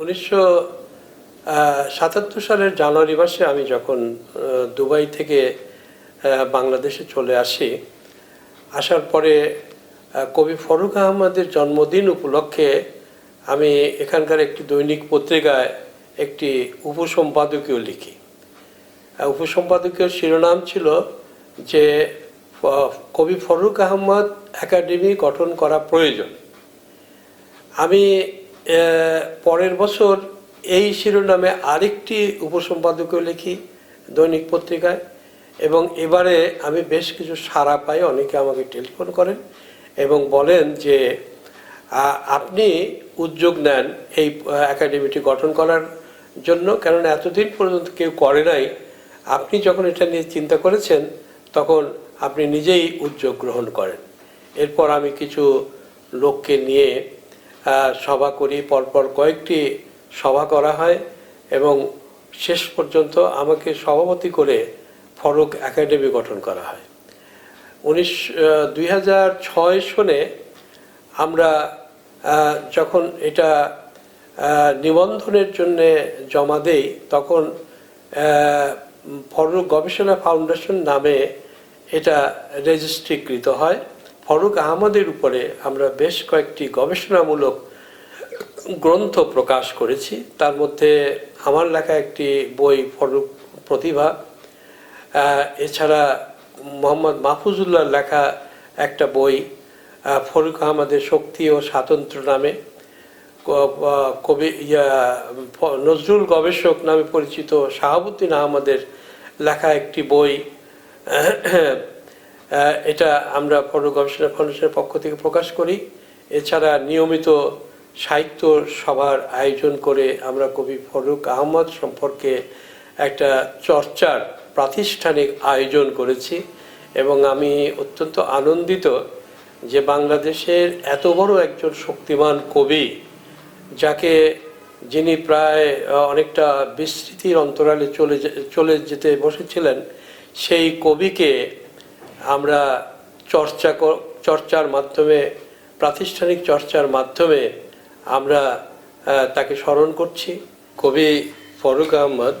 উনিশশো সাতাত্তর সালের জানুয়ারি মাসে আমি যখন দুবাই থেকে বাংলাদেশে চলে আসি, আসার পরে কবি ফরুক আহমদের জন্মদিন উপলক্ষে আমি এখানকার একটি দৈনিক পত্রিকায় একটি উপসম্পাদকীয় লিখি। উপসম্পাদকীয় শিরোনাম ছিল যে কবি ফরুক আহমদ একাডেমি গঠন করা প্রয়োজন। আমি পরের বছর এই শিরোনামে আরেকটি উপসম্পাদকীয় লিখি, দৈনিক পত্রিকায়, এবং এবারে আমি বেশ কিছু সাড়া পাই, অনেকে আমাকে টেলিফোন করেন এবং বলেন যে আপনি উদ্যোগ নেন এই একাডেমিটি গঠন করার জন্য, কেননা এতদিন পর্যন্ত কেউ করে নাই। আপনি যখন এটা নিয়ে চিন্তা করেছেন, তখন আপনি নিজেই উদ্যোগ গ্রহণ করেন। এরপর আমি কিছু লোককে নিয়ে সভা করি, পরপর কয়েকটি সভা করা হয় এবং শেষ পর্যন্ত আমাকে সভাপতি করে ফরক একাডেমি গঠন করা হয়। উনিশ দুই সনে আমরা যখন এটা নিবন্ধনের জন্য জমা দেই, তখন ফরুক গবেষণা ফাউন্ডেশন নামে এটা রেজিস্ট্রিকৃত হয়। ফরুক আহমদের উপরে আমরা বেশ কয়েকটি গবেষণামূলক গ্রন্থ প্রকাশ করেছি। তার মধ্যে আমার লেখা একটি বই, ফরুক প্রতিভা। এছাড়া মোহাম্মদ মাহফুজুল্লাহর লেখা একটা বই ফরুক আহমদের শক্তি ও স্বাতন্ত্র্য নামে। কবি নজরুল গবেষক নামে পরিচিত শাহাবুদ্দিন আহমদের লেখা একটি বই। এটা আমরা ফরুক গবেষণা ফাউন্ডেশনের পক্ষ থেকে প্রকাশ করি। এছাড়া নিয়মিত সাহিত্য সভার আয়োজন করে আমরা কবি ফরুক আহমদ সম্পর্কে একটা চর্চার প্রাতিষ্ঠানিক আয়োজন করেছি এবং আমি অত্যন্ত আনন্দিত যে বাংলাদেশের এত বড় একজন শক্তিমান কবি, যাকে যিনি প্রায় অনেকটা বিস্তৃতির অন্তরালে চলে চলে যেতে বসেছিলেন, সেই কবিকে আমরা চর্চা চর্চার মাধ্যমে, প্রাতিষ্ঠানিক চর্চার মাধ্যমে আমরা তাকে স্মরণ করছি। কবি ফরুক আহমদ,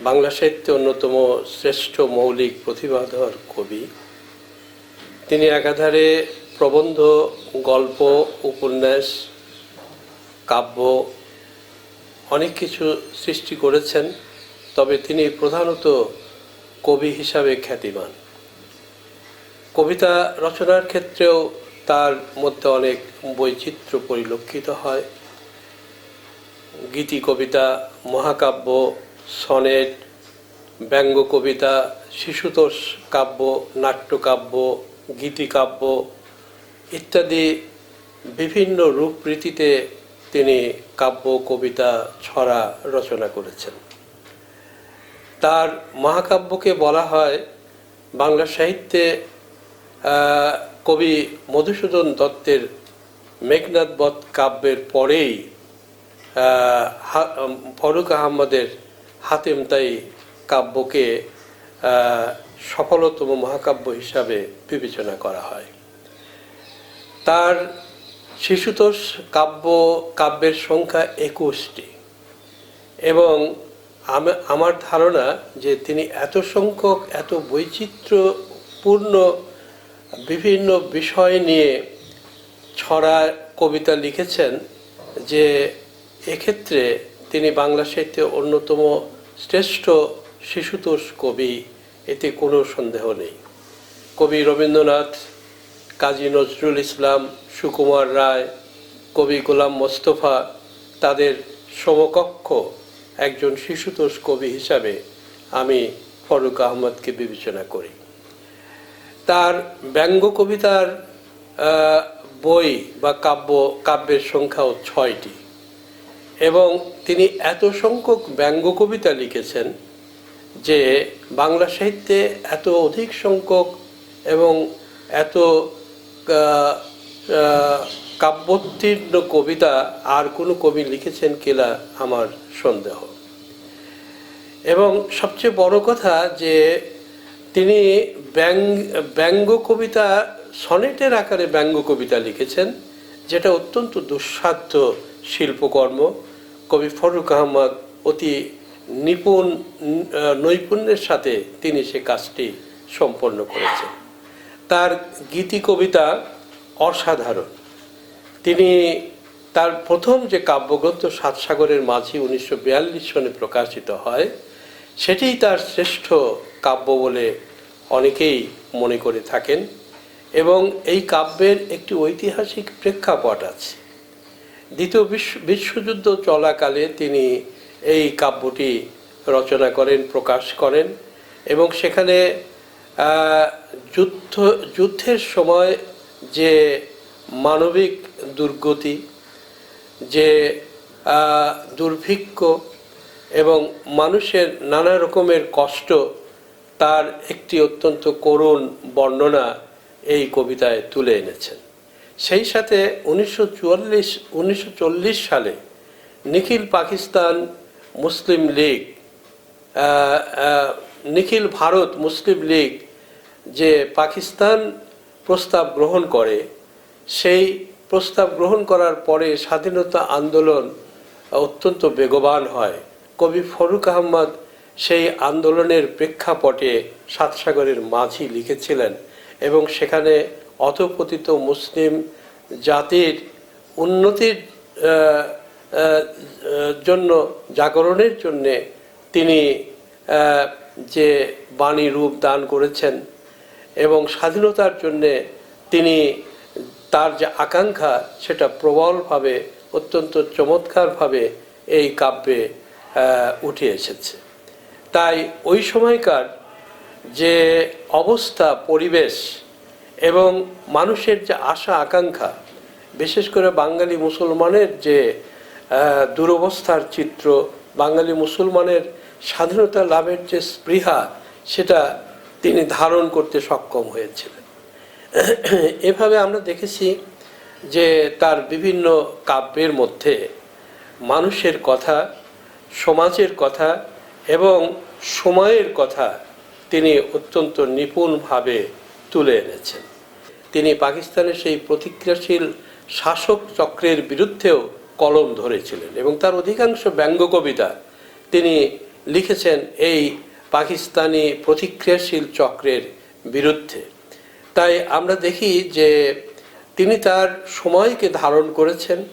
বাংলা সাহিত্যে অন্যতম শ্রেষ্ঠ মৌলিক প্রতিভাধর কবি। তিনি একাধারে প্রবন্ধ, গল্প, উপন্যাস, কাব্য, অনেক কিছু সৃষ্টি করেছেন, তবে তিনি প্রধানত কবি হিসাবে খ্যাতিমান। কবিতা রচনার ক্ষেত্রেও তার মধ্যে অনেক বৈচিত্র্য পরিলক্ষিত হয়। গীতি কবিতা, মহাকাব্য, সনেট, ব্যঙ্গ কবিতা, শিশুতোষ কাব্য নাট্যকাব্য গীতিকাব্য ইত্যাদি বিভিন্ন রূপরীতিতে তিনি কাব্য, কবিতা, ছড়া রচনা করেছেন। তার মহাকাব্যকে বলা হয় বাংলা সাহিত্যে কবি মধুসূদন দত্তের মেঘনাথ বধ কাব্যের পরেই ফরুক আহমদের হাতেম তাই কাব্যকে সফলতম মহাকাব্য হিসাবে বিবেচনা করা হয়। তার শিশুতোষ কাব্য, কাব্যের সংখ্যা একুশটি এবং আমার ধারণা যে তিনি এত সংখ্যক, এত বৈচিত্র্যপূর্ণ বিভিন্ন বিষয় নিয়ে ছড়া কবিতা লিখেছেন যে এক্ষেত্রে তিনি বাংলা সাহিত্যে অন্যতম শ্রেষ্ঠ শিশুতোষ কবি, এতে কোনো সন্দেহ নেই। কবি রবীন্দ্রনাথ, কাজী নজরুল ইসলাম, সুকুমার রায়, কবি গোলাম মোস্তফা তাদের সমকক্ষ একজন শিশুতোষ কবি হিসাবে আমি ফরুক আহমদকে বিবেচনা করি। তার ব্যঙ্গ কবিতার বই বা কাব্য, কাব্যের সংখ্যাও ছয়টি। এবং তিনি এত সংখ্যক ব্যঙ্গ কবিতা লিখেছেন যে বাংলা সাহিত্যে এত অধিক সংখ্যক এবং এত কাব্যোত্তীর্ণ কবিতা আর কোনো কবি লিখেছেন কিনা আমার সন্দেহ। এবং সবচেয়ে বড় কথা যে তিনি ব্যঙ্গ ব্যঙ্গ কবিতা, সনেটের আকারে ব্যঙ্গ কবিতা লিখেছেন, যেটা অত্যন্ত দুঃসাধ্য শিল্পকর্ম। কবি ফরুক আহমদ অতি নিপুণ নৈপুণ্যের সাথে তিনি সে কাজটি সম্পন্ন করেছেন। তার গীতি কবিতা অসাধারণ। তিনি তার প্রথম যে কাব্যগ্রন্থ সাতসাগরের মাঝি উনিশশো বিয়াল্লিশ সনে প্রকাশিত হয়, সেটিই তার শ্রেষ্ঠ কাব্য বলে অনেকেই মনে করে থাকেন এবং এই কাব্যের একটি ঐতিহাসিক প্রেক্ষাপট আছে। দ্বিতীয় বিশ্ব বিশ্বযুদ্ধ চলাকালে তিনি এই কাব্যটি রচনা করেন, প্রকাশ করেন এবং সেখানে যুদ্ধ যুদ্ধের সময় যে মানবিক দুর্গতি, যে দুর্ভিক্ষ এবং মানুষের নানা রকমের কষ্ট তার একটি অত্যন্ত করুণ বর্ণনা এই কবিতায় তুলে এনেছেন। সেই সাথে উনিশশো চুয়াল্লিশ সালে নিখিল পাকিস্তান মুসলিম লীগ নিখিল ভারত মুসলিম লীগ যে পাকিস্তান প্রস্তাব গ্রহণ করে, সেই প্রস্তাব গ্রহণ করার পরে স্বাধীনতা আন্দোলন অত্যন্ত বেগবান হয়। কবি ফরুক আহমদ সেই আন্দোলনের প্রেক্ষাপটে সাতসাগরের মাঝি লিখেছিলেন এবং সেখানে অধপতিত মুসলিম জাতির উন্নতির জন্য জাগরণের জন্যে তিনি যে বাণী রূপ দান করেছেন এবং স্বাধীনতার জন্যে তিনি তার যে আকাঙ্ক্ষা সেটা প্রবলভাবে, অত্যন্ত চমৎকারভাবে এই কাব্যে উঠে এসেছে। তাই ওই সময়কার যে অবস্থা, পরিবেশ এবং মানুষের যে আশা, আকাঙ্ক্ষা, বিশেষ করে বাঙালি মুসলমানের যে দুরবস্থার চিত্র, বাঙালি মুসলমানের স্বাধীনতা লাভের যে স্পৃহা, সেটা তিনি ধারণ করতে সক্ষম হয়েছিলেন। এভাবে আমরা দেখেছি যে তার বিভিন্ন কাব্যের মধ্যে মানুষের কথা, সমাজের কথা এবং সময়ের কথা তিনি অত্যন্ত নিপুণভাবে তুলে এনেছেন। তিনি পাকিস্তানের সেই প্রতিক্রিয়াশীল শাসক চক্রের বিরুদ্ধেও কলম ধরেছিলেন এবং তার অধিকাংশ ব্যঙ্গ কবিতা তিনি লিখেছেন এই পাকিস্তানি প্রতিক্রিয়াশীল চক্রের বিরুদ্ধে। তাই আমরা দেখি যে তিনি তার সময়কে ধারণ করেছেন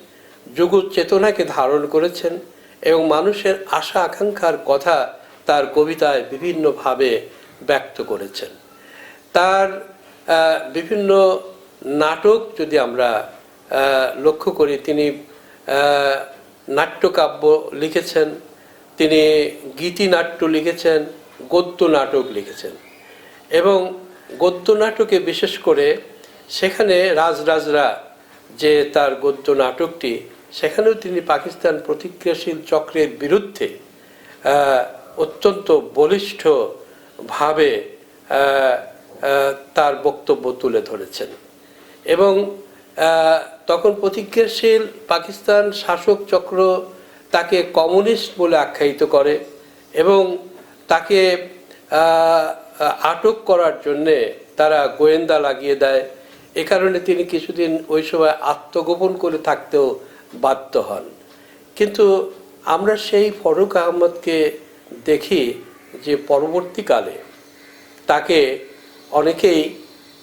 যুগ চেতনাকে ধারণ করেছেন এবং মানুষের আশা আকাঙ্ক্ষার কথা তার কবিতায় বিভিন্নভাবে ব্যক্ত করেছেন। তার বিভিন্ন নাটক যদি আমরা লক্ষ্য করি, তিনি নাট্যকাব্য লিখেছেন, তিনি গীতিনাট্য লিখেছেন গদ্য নাটক লিখেছেন এবং গদ্য নাটকে বিশেষ করে সেখানে রাজরাজরা যে তার গদ্য নাটকটি সেখানেও তিনি পাকিস্তান প্রতিক্রিয়াশীল চক্রের বিরুদ্ধে অত্যন্ত বলিষ্ঠভাবে তার বক্তব্য তুলে ধরেছেন। এবং তখন প্রতিক্রিয়াশীল পাকিস্তান শাসক চক্র তাকে কমিউনিস্ট বলে আখ্যায়িত করে এবং তাকে আটক করার জন্যে তারা গোয়েন্দা লাগিয়ে দেয়। এ কারণে তিনি কিছুদিন ওই সময় আত্মগোপন করে থাকতেও বাধ্য হন। কিন্তু আমরা সেই ফরুক আহমদকে দেখি যে পরবর্তীকালে তাকে অনেকেই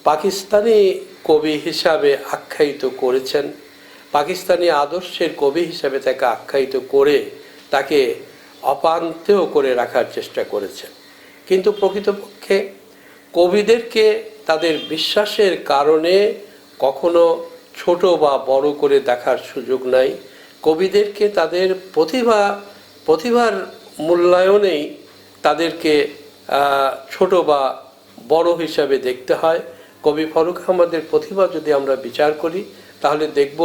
পাকিস্তানি কবি হিসাবে আখ্যায়িত করেছেন, পাকিস্তানি আদর্শের কবি হিসাবে তাকে আখ্যায়িত করে তাকে অপান্তেও করে রাখার চেষ্টা করেছেন। কিন্তু প্রকৃতপক্ষে কবিদেরকে তাদের বিশ্বাসের কারণে কখনো ছোট বা বড় করে দেখার সুযোগ নাই। কবিদেরকে তাদের প্রতিভা, প্রতিভার মূল্যায়নেই তাদেরকে ছোট বা বড় হিসাবে দেখতে হয়। কবি ফরুক আহমদের প্রতিভা যদি আমরা বিচার করি, তাহলে দেখব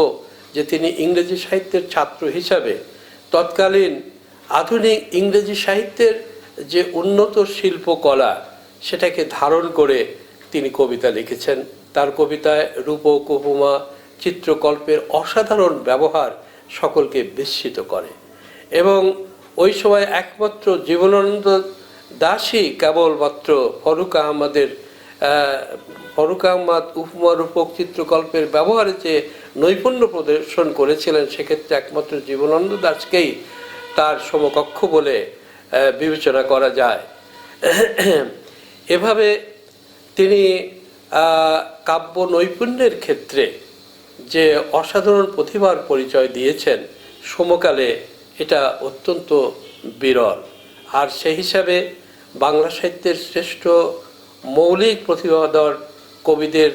যে তিনি ইংরেজি সাহিত্যের ছাত্র হিসাবে তৎকালীন আধুনিক ইংরেজি সাহিত্যের যে উন্নত শিল্পকলা, সেটাকে ধারণ করে তিনি কবিতা লিখেছেন। তার কবিতায় রূপক উপমা চিত্রকল্পের অসাধারণ ব্যবহার সকলকে বিস্মিত করে। এবং ওই সময় একমাত্র জীবনানন্দ দাসই কেবলমাত্র ফরুক আহমদের আহ, ফরুক আহমদ উপমা রূপক চিত্রকল্পের ব্যবহারে যে নৈপুণ্য প্রদর্শন করেছিলেন সেক্ষেত্রে একমাত্র জীবনানন্দ দাসকেই তার সমকক্ষ বলে বিবেচনা করা যায়। এভাবে তিনি কাব্য নৈপুণ্যের ক্ষেত্রে যে অসাধারণ প্রতিভার পরিচয় দিয়েছেন, সমকালে এটা অত্যন্ত বিরল। আর সেই হিসাবে বাংলা সাহিত্যের শ্রেষ্ঠ মৌলিক প্রতিভাধর কবিদের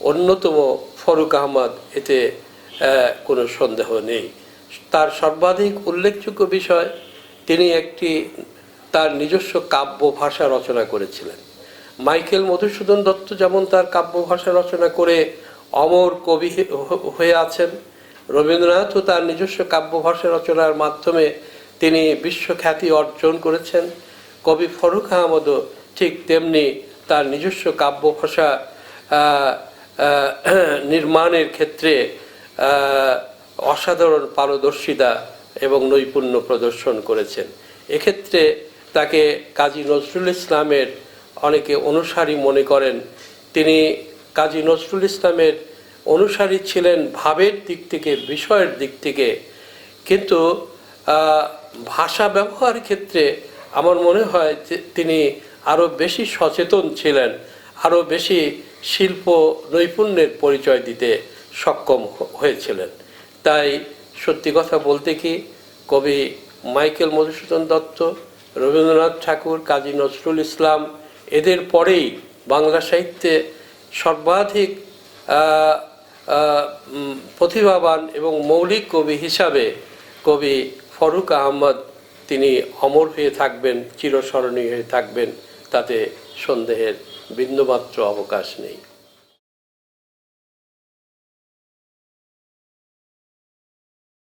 অন্যতম ফরুক আহমদ এতে কোনো সন্দেহ নেই। তার সর্বাধিক উল্লেখযোগ্য বিষয়, তিনি একটি, তার নিজস্ব কাব্য ভাষা রচনা করেছিলেন। মাইকেল মধুসূদন দত্ত যেমন তার কাব্য ভাষা রচনা করে অমর কবি হয়ে আছেন। রবীন্দ্রনাথও তার নিজস্ব কাব্য ভাষা রচনার মাধ্যমে তিনি বিশ্বখ্যাতি অর্জন করেছেন। কবি ফরুক আহমদও ঠিক তেমনি তার নিজস্ব কাব্য ভাষা আহ, আহ, নির্মাণের ক্ষেত্রে অসাধারণ পারদর্শিতা এবং নৈপুণ্য প্রদর্শন করেছেন। এক্ষেত্রে তাকে কাজী নজরুল ইসলামের অনেকে অনুসারী মনে করেন। তিনি কাজী নজরুল ইসলামের অনুসারী ছিলেন ভাবের দিক থেকে, বিষয়ের দিক থেকে। কিন্তু ভাষা ব্যবহার ক্ষেত্রে আমার মনে হয় তিনি আরও বেশি সচেতন ছিলেন আরও বেশি শিল্প নৈপুণ্যের পরিচয় দিতে সক্ষম হয়েছিলেন। তাই সত্যি কথা বলতে কি, কবি মাইকেল মধুসূদন দত্ত, রবীন্দ্রনাথ ঠাকুর, কাজী নজরুল ইসলাম, এদের পরেই বাংলা সাহিত্যে সর্বাধিক প্রতিভাবান এবং মৌলিক কবি হিসাবে কবি ফরুক আহমদ তিনি অমর হয়ে থাকবেন, চিরস্মরণীয় হয়ে থাকবেন। তাতে সন্দেহের বিন্দুমাত্র অবকাশ নেই।